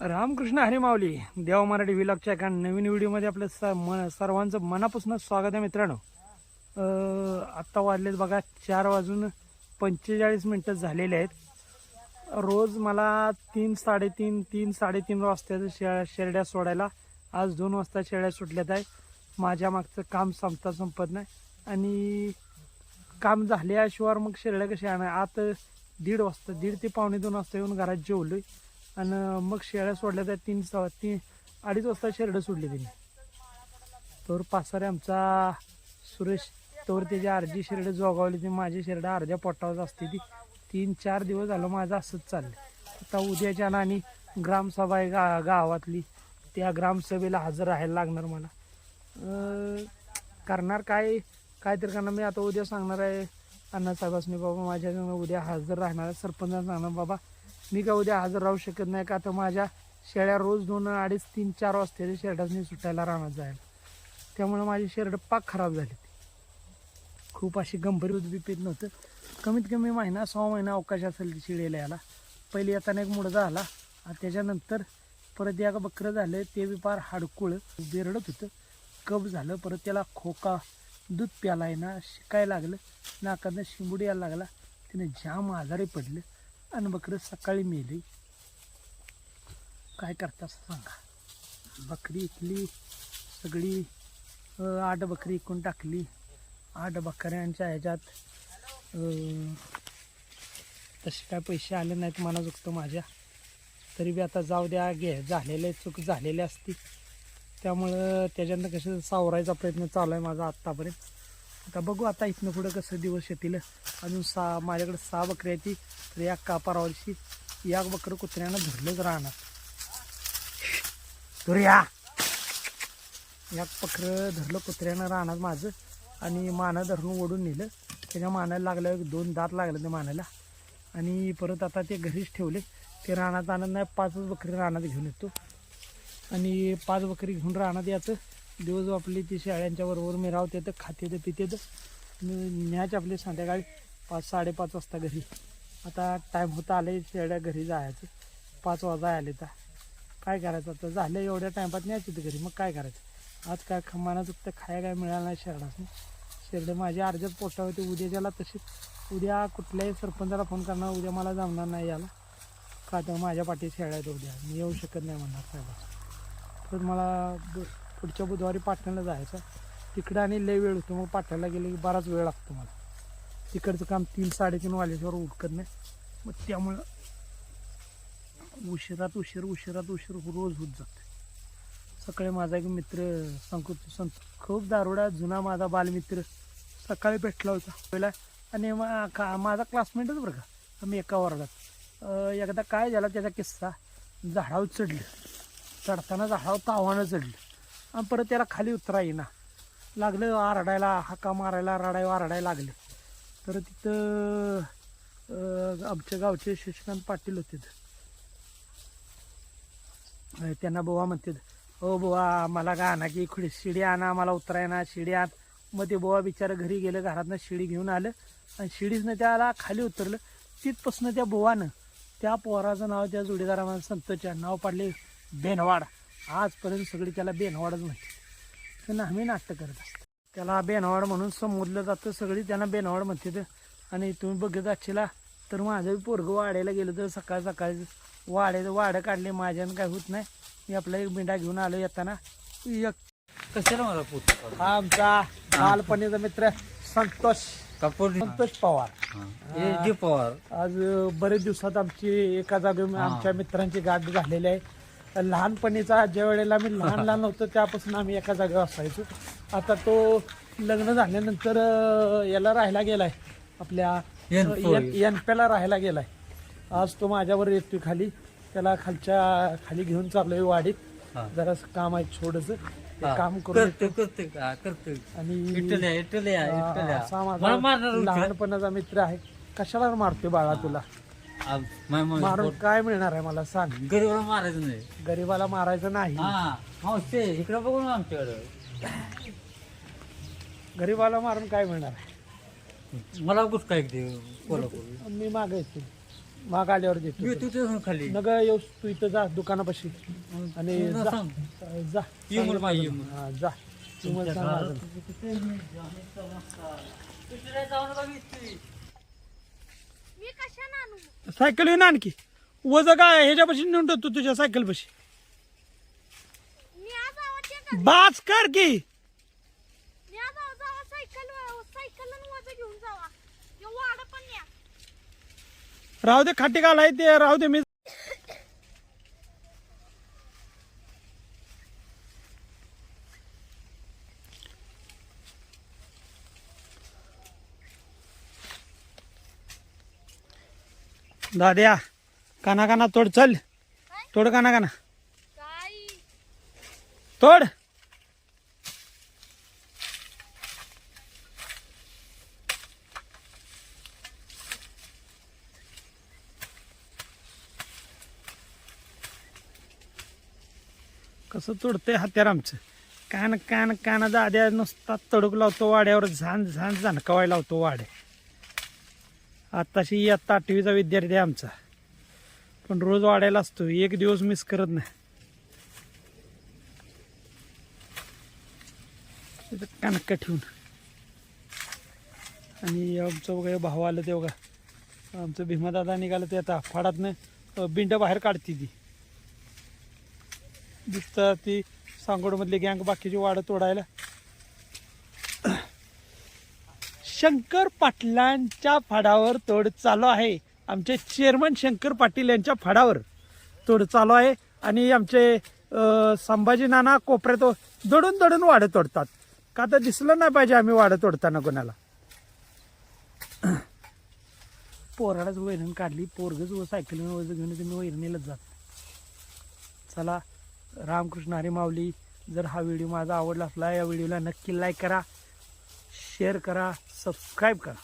रामकृष्ण हरिमावली देव मराठी विलॉगच्या एका नवीन व्हिडिओमध्ये आपलं स मन सर्वांचं मनापासून स्वागत आहे मित्रांनो. आत्ता वाजलेत बघा चार वाजून पंचेचाळीस मिनटं झालेले आहेत. रोज मला तीन साडेतीन तीन साडेतीन वाजता शे शेरड्या सोडायला. आज दोन वाजता शेरड्या सुटल्यात आहे. माझ्या मागचं काम संपता संपत नाही. आणि काम झाल्याशिवाय मग शेरड्या कशी आणा आत दीड वाजता दीड ते पावणे दोन वाजता येऊन घरात जेवलो आहे आणि मग शेळ्या सोडल्या त्या तीन सव्वा तीन अडीच वाजता शेरडं सोडली त्यांनी तर पासारे आमचा सुरेश तोवर त्याची अर्धी शेरडं जोगावली ती माझी शेरडं अर्ध्या पोटावर असते ती. तीन चार दिवस झालं माझं असंच चाललं आता उद्याच्या ना आणि ग्रामसभा आहे गा गावातली त्या ग्रामसभेला हजर राहायला लागणार मला. करणार काय काहीतरी करणार. मी आता उद्या सांगणार आहे अण्णासाहेबांनी बाबा माझ्या उद्या हजर राहणार आहे. सांगणार बाबा मी का उद्या हजर राहू शकत नाही का? तर माझ्या शेळ्या रोज दोन अडीच तीन चार वाजता शेरडासनी सुटायला राहणार जायला. त्यामुळे माझी शेरडं पाक खराब झाली खूप अशी गंभीर उद्बी पीत नव्हतं. कमीत कमी महिना सहा महिना अवकाश असेल ती शिळेला याला पहिले येताना एक मुडदा आला आणि त्याच्यानंतर परत या बकरं झालं ते बी फार हाडकुळ बेरडत होतं. कप झालं परत त्याला खोका दूध प्यायला आहे ना शिकायला लागलं. नाकांना शिंबुडी यायला लागला. त्याने जाम आजारी पडलं. आणि बकरं सकाळी मेली. काय करता सांगा. बकरी इकली सगळी आठ बकरी इकून टाकली. आठ बकऱ्यांच्या ह्याच्यात अं, तसे काय पैसे आले नाहीत मला चुकतो माझ्या. तरी बी आता जाऊ द्या घे झालेले चूक झालेली असती. त्यामुळं त्याच्यानं कसं सावरायचा प्रयत्न चालू आहे माझा आत्तापर्यंत. आता बघू आता इथनं पुढं कसं दिवस येतील. अजून सहा माझ्याकडे सहा बकऱ्या ती. तर या कापारावरची या बकरं कुत्र्यानं धरलंच राहणार. तर या. या बकरं धरलं कुत्र्यानं राहणार माझं. आणि मानं धरून ओढून नेलं. त्याच्या मानाला लागलं एक दोन दात लागले ते मानाला. आणि परत आता ते घरीच ठेवले. ते रानात आणत नाही पाचच बकरी रानात घेऊन येतो. आणि पाच बकरी घेऊन रानात याचं दिवस आपली ती शेळ्यांच्या बरोबर. मी राहते तर खाते तर पिते तर न्यायचे आपले संध्याकाळी पाच साडेपाच वाजता घरी. आता टाईम होता आले शेळ्या घरी जायचं. पाच वाजा आले तर काय करायचं? आता झालं एवढ्या टायमात न्यायची तर घरी. मग काय करायचं? आज काय खमाना तर खाया काय मिळालं नाही शेरडासने शेरडे माझ्या अर्ध्यात होती होते उद्याच्याला तशीच. उद्या कुठल्याही सरपंचाला फोन करणार उद्या मला जमणार नाही याला. का तर माझ्या पाठी शेळ्या आहेत उद्या. मी येऊ शकत नाही म्हणणार साहेब तर मला पुढच्या बुधवारी पाटण्याला जायचं. तिकडं आणि लय वेळ होतो. मग पाटण्याला गेले की बराच वेळ लागतो मला. तिकडचं काम तीन साडेतीन वाजल्याच्यावर उठकत नाही. मग त्यामुळं उशिरात उशीर उशिरात उशीर रोज होत जाते. सकाळी माझा एक मित्र संकुत संत खूप दारोडा जुना माझा बालमित्र सकाळी भेटला होता. पहिला आणि मा- का- माझा क्लासमेटच बरं का? आम्ही एका वर्गात एकदा काय झाला त्याचा किस्सा झाडावर चढलं. चढताना झाडावर तावानं चढलं. आणि परत त्याला खाली उतरा येईना. लागलं आरडायला हाका मारायला रडायला आरडायला लागले. तर तिथं आमच्या गावचे शशिकांत पाटील होते. त्यांना बुवा म्हणते हो बुवा मला का आणा की खुडी शिडी आणा मला उतरायना शिडी आण. मग ते बुवा बिचारं घरी गेलं घरातनं शिडी घेऊन आलं आणि शिडीसनं त्याला खाली उतरलं. तिथपासनं त्या बुवानं त्या पोहराचं नाव त्या जोडीदारामध्ये संतच्या नाव पाडले बेनवाड. आजपर्यंत सगळी त्याला बेनवाडच म्हणते. तर आम्ही नाट्य करत असतो. त्याला बेनवाड म्हणून संबोधलं जातं. सगळी त्यांना बेनवाड म्हणते तर. आणि तुम्ही बघत असशीला तर माझं पोरगं वाड्याला गेलं तर सकाळ सकाळी वाड्याचं वाडं काढले. माझ्यानं काय होत नाही. मी आपला एक बिंडा घेऊन आलो येताना. एक कशाला मला पूत हा आमचा बालपणीचा मित्र संतोष. कापूर. संतोष पवार. हे. जी पवार. आज बरेच दिवसात आमची एका जागे आमच्या मित्रांची गाठ झालेली आहे. लहानपणीचा ज्या वेळेला मी लहान लहान होतो त्यापासून आम्ही एका जागेवर असायचो. आता तो लग्न झाल्यानंतर याला राहायला गेलाय. आपल्या एनपोळी. एनपेला राहायला गेलाय. आज तो माझ्यावर येतोय खाली. त्याला खालच्या खाली घेऊन चाललोय वाडीत. जरा काम आहे छोडस हा. काम करते करते का? करते आणि. लहानपणाचा मित्र आहे. कशाला मारतोय बाळा तुला? मारून काय मिळणार आहे मला सांग. गरीबाला मारायचं नाही. गरीबाला मारायचं नाही. हा मावशे इकडे बघून आमच्याकडं. गरीबाला मारून काय मिळणार आहे? मला कुठं काय कोल्हापूर मी मागायचो माग आल्यावर देतो. येतो खाली. नग येऊ तू इथं जा दुकानापाशी. आणि जा. जा. तू मला सांग. मी कशाने आणू? सायकल येऊन आणखी वज काय ह्याच्यापाशी नेऊन ठेवतो तुझ्या सायकल पाशी मी आज आवाज येत बाच कर की. मी आज आवाज जावा सायकल सायकल वजा घेऊन जावा. यो वाड पण या. राहू दे खाटी घालाय ते राहू दे मी दाद्या काना काना तोड चल. तोड काना काना. तोड. कसं तोडतंय हत्यार आमचं? कान कान काना दाद्या नुसता तडूक लावतो वाड्यावर झान झान झणकवाय लावतो वाड्या. आत्ताशी इयत्ता आठवीचा विद्यार्थी आहे आमचा. पण रोज वाढायला असतो. एक दिवस मिस करत नाही. तिथं ठेवून. आणि आमचं बघा भाव भाऊ आलं ते बघा. आमचं भीमादादा निघालं ते आता फाडातनं बिंड बाहेर काढते ती. दिसतं ती सांगोडमधली गँग बाकीची वाडं तोडायला. शंकर पाटलांच्या फाडावर तोड चालू आहे. आमचे चेअरमन शंकर पाटील यांच्या फाडावर तोड चालू आहे आणि आमचे संभाजी नाना कोपऱ्यात दडून दडून वाढं तोडतात. का तर दिसलं नाही पाहिजे आम्ही वाढं तोडताना कोणाला. पोरालाच वैरण काढली पोरगच व सायकल वजन घेऊन तुम्ही वैरणीलाच जात चला रामकृष्ण हरी माऊली जर हा व्हिडिओ माझा आवडला असला या व्हिडिओला नक्की लाईक करा शेअर करा. सबस्क्राईब करा.